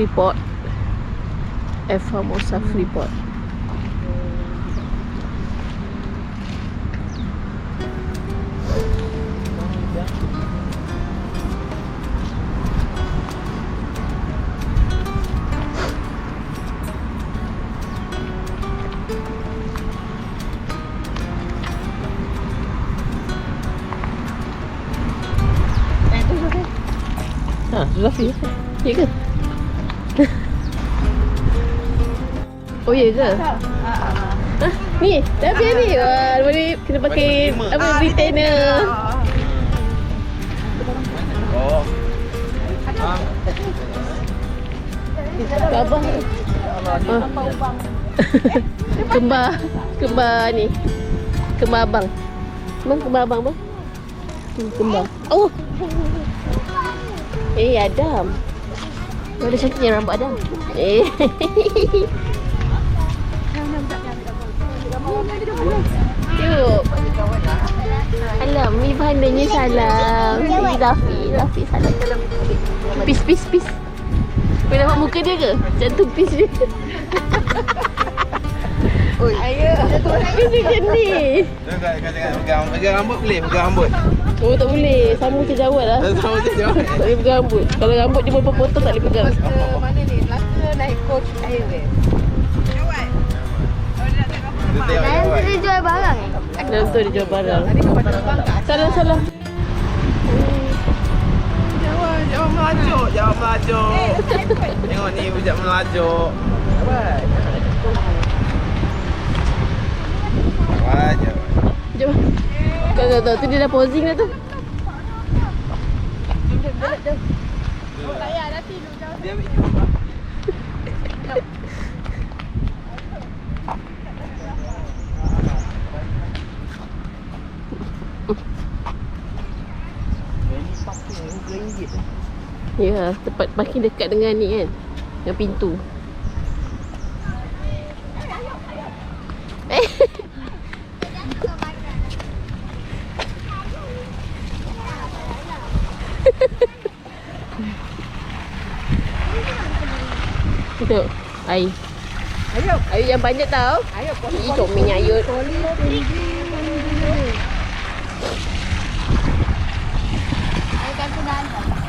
Kita dekat Freeport. F Formosa Freeport. Ha, Zafi. Ya oh ya ke? Ha, ni, dah habis ni. Wah, boleh kena pakai apa retainer. Oh. Ah, Abang. Ah. kembar, kembar ni. Kembar abang. Bang, kembar abang bang. Hmm, Kembar. Oh. Eh, Adam. Ada cantiknya rambut Adam. Eh. Yuk. Alam, ni pandanya salam. Si Zafi, Zafi salam. Peace, peace, peace. Kau nampak muka dia ke? Macam tu peace dia. Ayo. Peace macam ni. Jangan jangan jangan pegang pegang rambut boleh pegang rambut. Oh tak boleh. Sama macam jawat lah. Sama je jawab. Tak boleh pegang rambut. Kalau rambut dia berapa potong tak boleh pegang. mana ni? Laka naik coach highway. Tengok jawab. Dia jual barang eh? Dalam tu dia jual barang. Salah, salah. Jawab melajuk jawab melajuk. Tengok ni bujak melajuk. Jom. Kau tahu tahu tu dia dah posing dah tu. Dia ambil jumpa. Ya, tepat makin dekat dengan ni kan. Dengan pintu. Eh. Tengok air. Ayo, Air yang banyak tau. ayo. Ih, comelnya air. Akan tu dah hantar.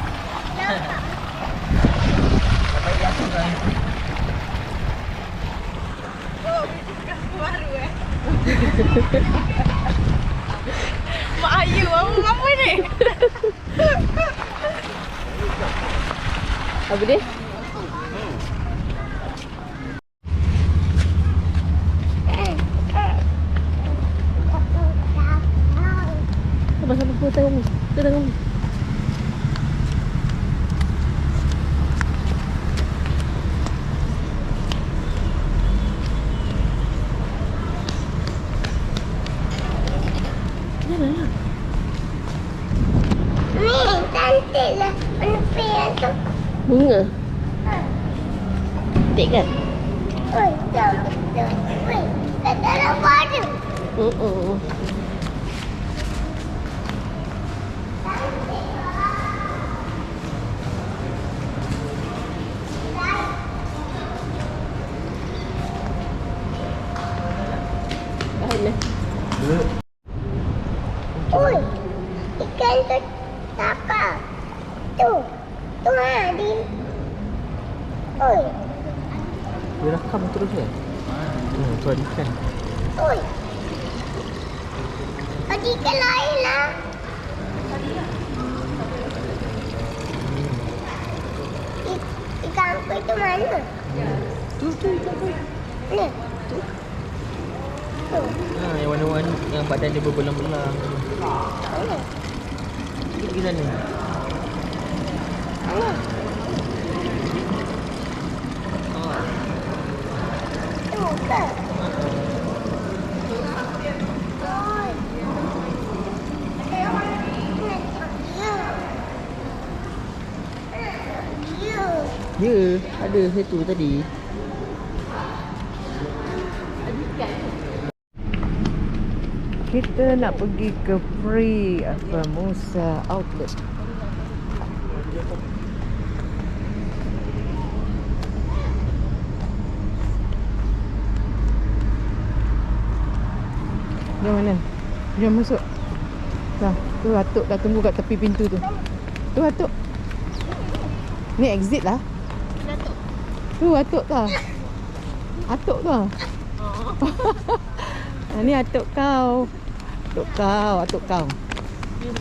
Mak Ayu, apa apa ni? Apa dia? Sabar sabar aku tengok ni. Tengok ni. Janganlah. Ni, cantik lah. Warna yang tu. Bunga. Cantik kan? Oi, jauh. Oi, tak ada warna. Uh-uh. Bahan lah. Oi, ikan tu apa? Tu, tu ha, di. Oi, Dia rakam terus ya? Hmm, tu ada ikan. oi. Ada ikan lain lah. I- Ikan apa itu mana? Tu, tu ikan tu. Ni. Tu. Ha, yang warna-warni, yang badan dia berbelang-belang. Mana? Dia pergi sana. Mana? Ha. Tu ke? Oi. Ya. Ya, ada satu tadi. kita nak pergi ke free apa Musa outlet Jom mana? Jom masuk. Nah, tu Atuk dah tunggu kat tepi pintu tu. Tu Atuk. Ni exit lah. Tu Atuk tu. Atuk tu. Oh. Ah, ni Atuk kau. Atuk kau, atuk kau.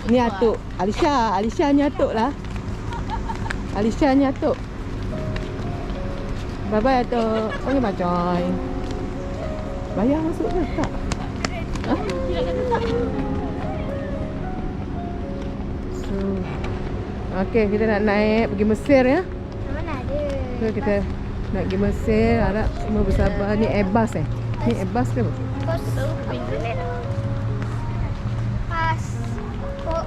Ni atuk. Alisha, Alisha ni atuk lah. Alisha ni atuk. Bye-bye atuk. Okay, bye Joy. Bayar masuk ke tak? So, okay, kita nak naik pergi Mesir ya. Mana ada? So, kita nak pergi Mesir. Harap semua bersabar. Ni Airbus eh? Ni Airbus ke? Airbus.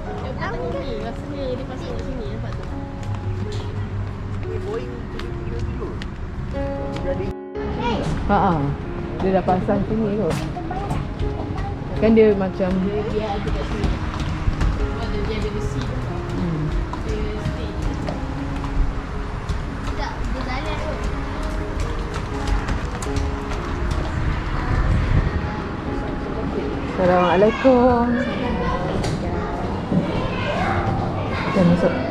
Dia pasang kat sini Dia dah pasang sini tu Kan dia macam Dia ada kat sini Assalamualaikum. Assalamualaikum. And.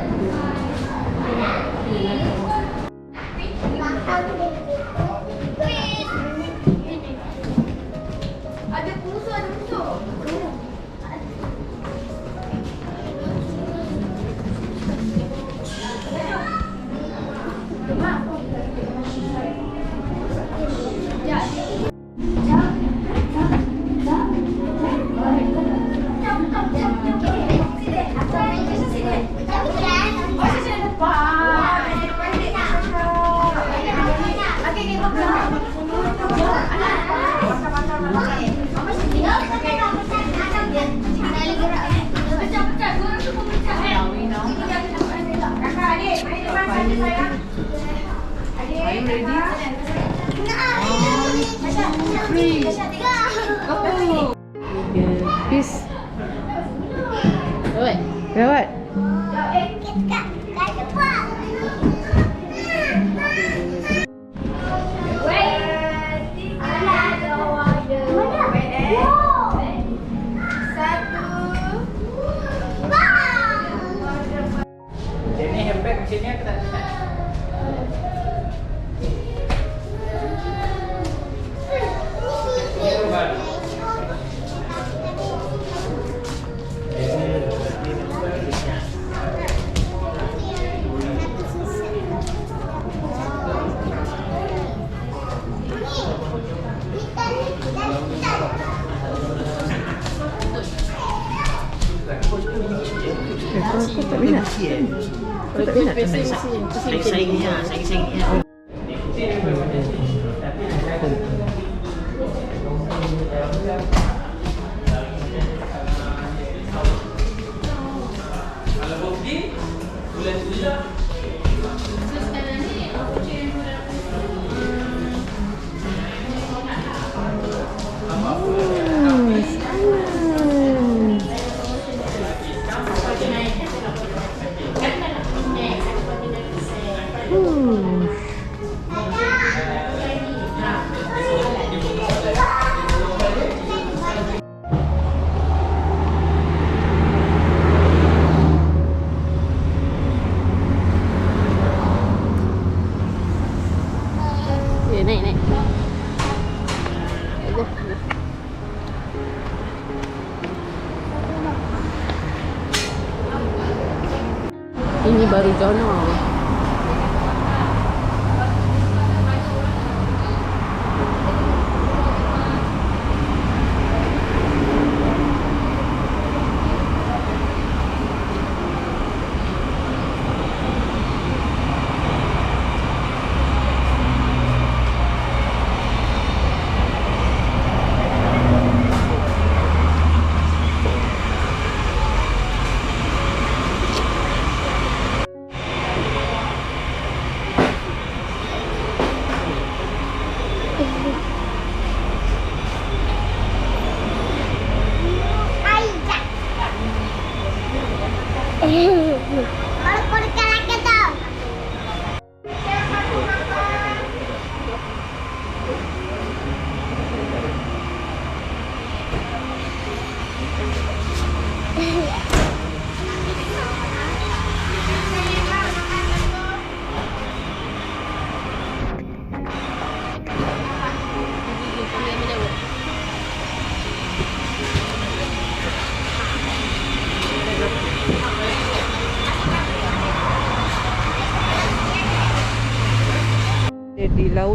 Are go! Peace. Do it. Do it. Sí, sí, sí.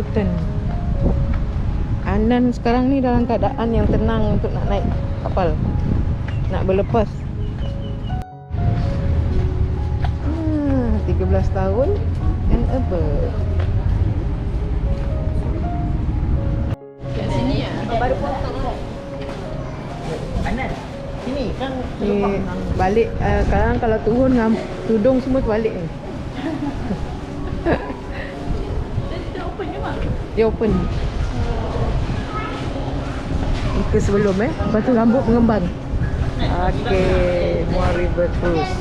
Lautan. Anan sekarang ni dalam keadaan yang tenang untuk nak naik kapal. Nak berlepas. Hmm, 13 tahun and above. Kat sini ya. Baru potong. Anan. Sini kan Ni balik uh, sekarang kalau turun ngam, tudung semua terbalik ni. Dia open. Muka sebelum eh. Lepas tu rambut pengembang. Okey, Muar River Cruise.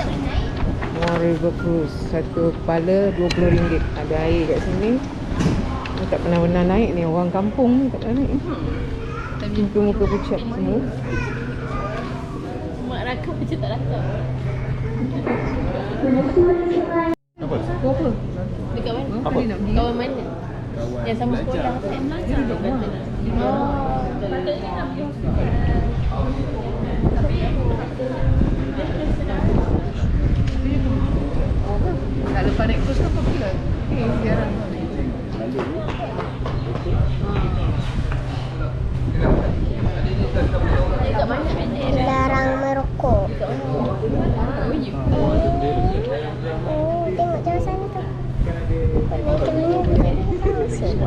Muar River Cruise. Satu kepala RM20. Ada air kat sini. Ni tak pernah-pernah naik ni. Orang kampung ni tak pernah naik. Muka-muka pucat semua. Mak rakam macam tak rakam. Kau apa? Dekat mana? Apa? Nak pergi. Kawan? Yang sama sekolah kan? Oh. Tak lepas naik apa pula? Eh, jarang. Dekat mana ada? Larang merokok. Oh, tengok jauh sana tu. Mereka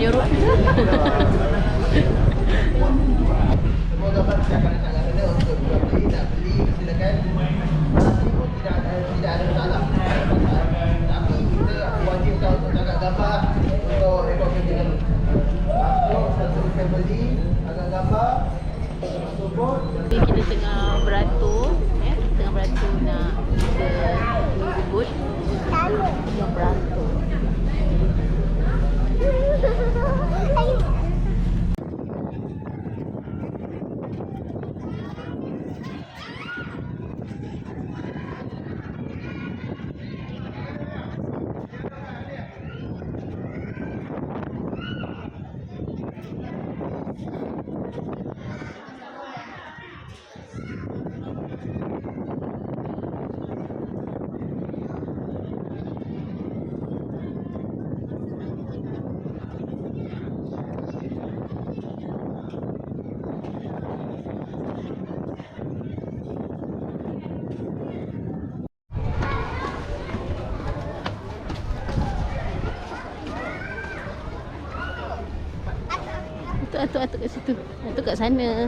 Ni kita tengah beratur. Ya? Tengah beratur nak ke Ubud. Tengah beratur. Atuk, atuk, kat situ. Atuk kat sana.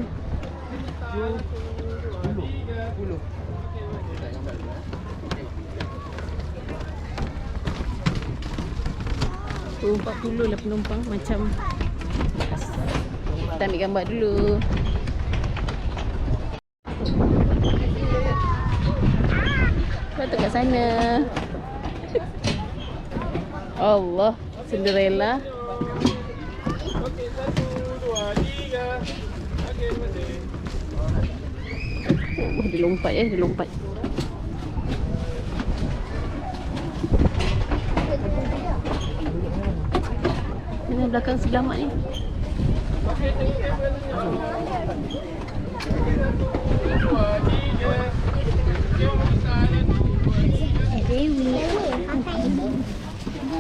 Tu 40 lah penumpang macam kita ambil gambar dulu. Patut kat sana. Allah, Cinderella. Oh, dia lompat eh, dia lompat. Mana belakang sebelah mak ni?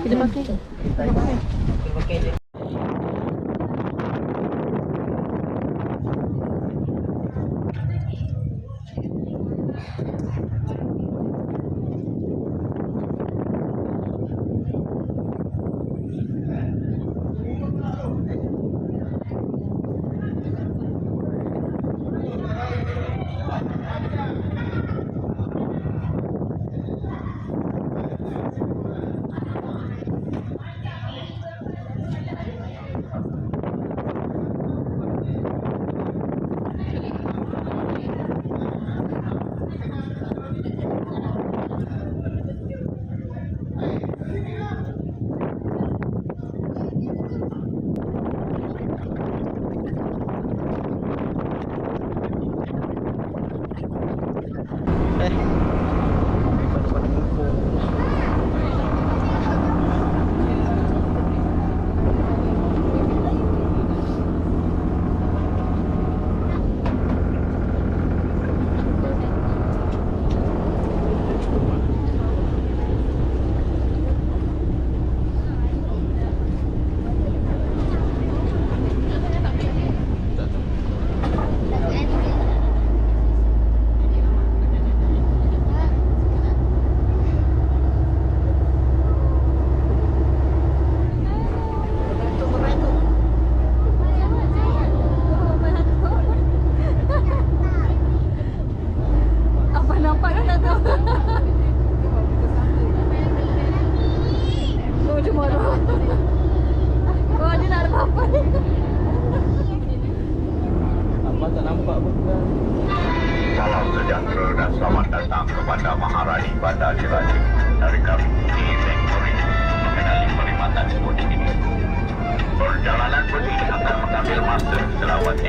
Kita pakai. pakai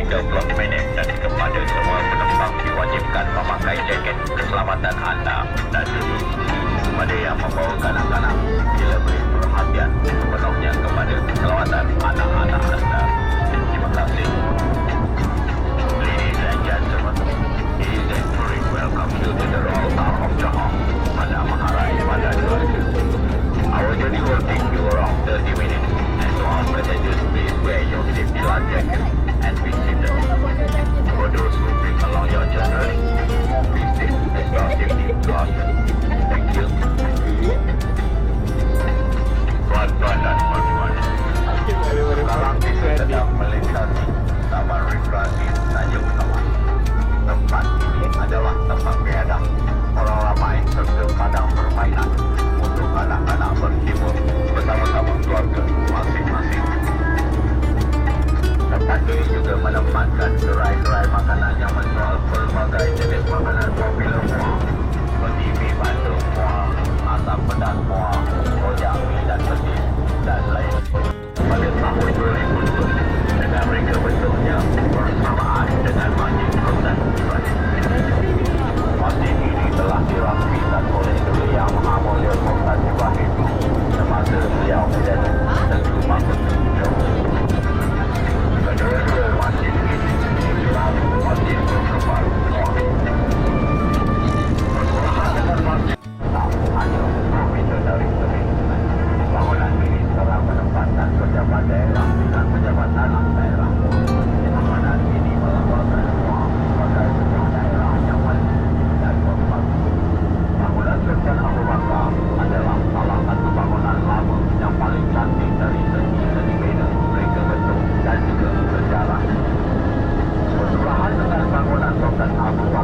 30 minit dan kepada semua penumpang diwajibkan memakai jaket keselamatan anda dan duduk. kepada yang membawa kanak-kanak bila beri perhatian sepenuhnya kepada keselamatan anak-anak anda terima kasih Ladies and gentlemen, it is a very welcome to the Royal Town of Johor, Pada Maharaj Pada Jawa. Our journey will take you around 30 minutes, and so our passengers please wear your safety life jacket. and be seated. For those who bring along your children, 这个是要回来的登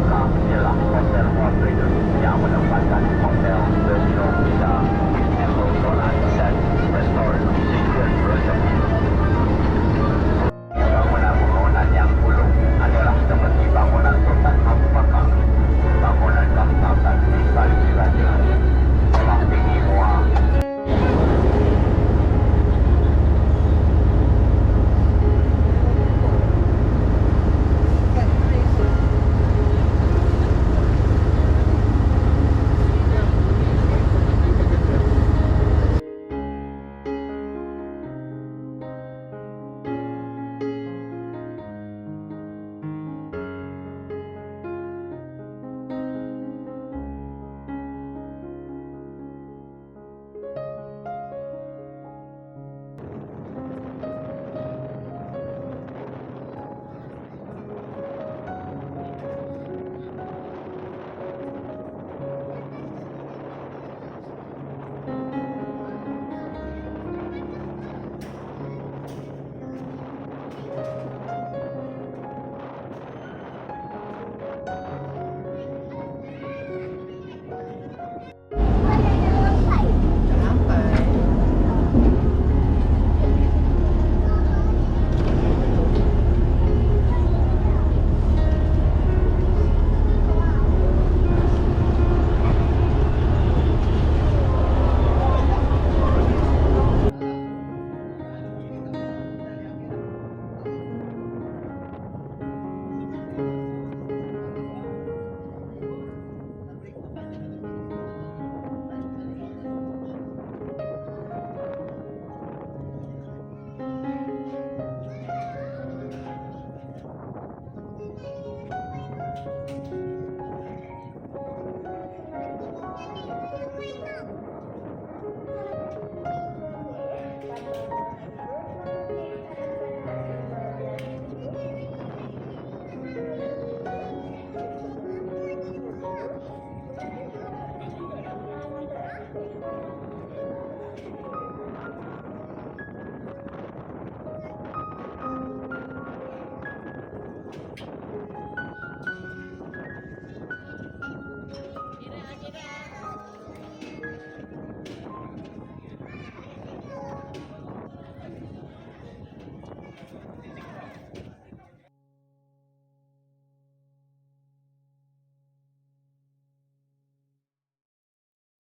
啊，谢谢了，谢谢了，不好意思。